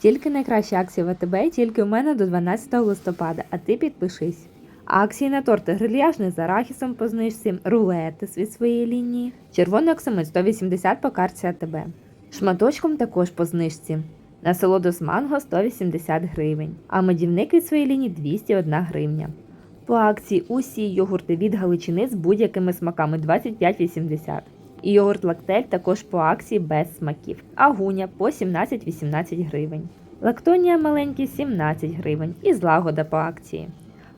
Тільки найкраща акція в АТБ, тільки у мене до 12 листопада, а ти підпишись. Акції на торти грильяжний з арахісом по знижці, рулети від своєї лінії, червоний оксамит 180 по карті АТБ. Шматочком також по знижці. Насолоду з манго 180 гривень, а медівник від своєї лінії 201 гривня. По акції усі йогурти від Галичини з будь-якими смаками 25,80. І йогурт лактель також по акції без смаків. Агуня по 17,18 гривень. Лактонія маленькі 17 гривень і злагода по акції.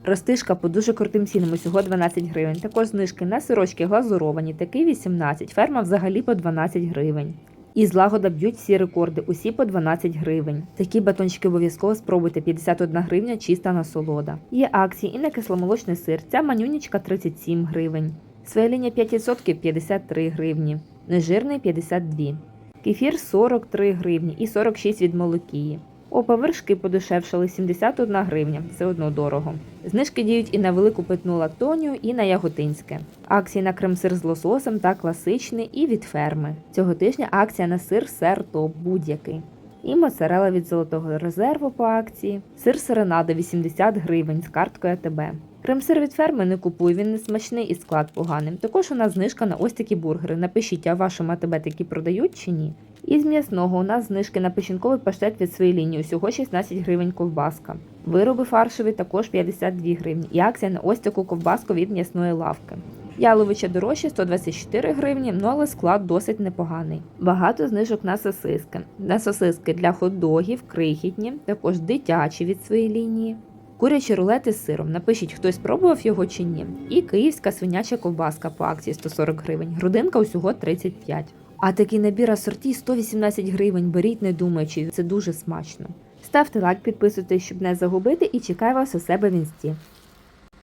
Ростишка по дуже крутим цінам усього 12 гривень. Також знижки на сирочки глазуровані, такий 18, ферма взагалі по 12 гривень. І злагода б'ють всі рекорди, усі по 12 гривень. Такі батончики обов'язково спробуйте 51 гривня чиста насолода. Є акції і на кисломолочний сир. Ця манюнічка 37 гривень. Своя лінія 5% 53 гривні. Нежирний 52. Кефір 43 гривні і 46 від молокії. Опа, вершки подешевшали 71 гривня, все одно дорого. Знижки діють і на велику питну лактонію, і на яготинське. Акції на крем-сир з лососем та класичний і від ферми. Цього тижня акція на сир сер топ будь-який. І моцарела від золотого резерву по акції. Сир серенада 80 гривень з карткою АТБ. Крем-сир від ферми не купуй, він не смачний і склад поганий. Також у нас знижка на ось такі бургери. Напишіть, а вашому АТБ такі продають чи ні? І з м'ясного у нас знижки на печінковий паштет від своєї лінії, усього 16 гривень ковбаска. Вироби фаршові також 52 гривні. І акція на ось таку ковбаску від м'ясної лавки. Яловича дорожче 124 гривні, ну але склад досить непоганий. Багато знижок на сосиски. На сосиски для хот-догів, крихітні, також дитячі від своєї лінії. Курячі рулети з сиром. Напишіть, хтось пробував його чи ні. І київська свиняча ковбаска по акції 140 гривень. Грудинка усього 35. А такий набір асорті 118 гривень. Беріть, не думаючи, це дуже смачно. Ставте лайк, підписуйтесь, щоб не загубити, і чекаю вас у себе в інсті.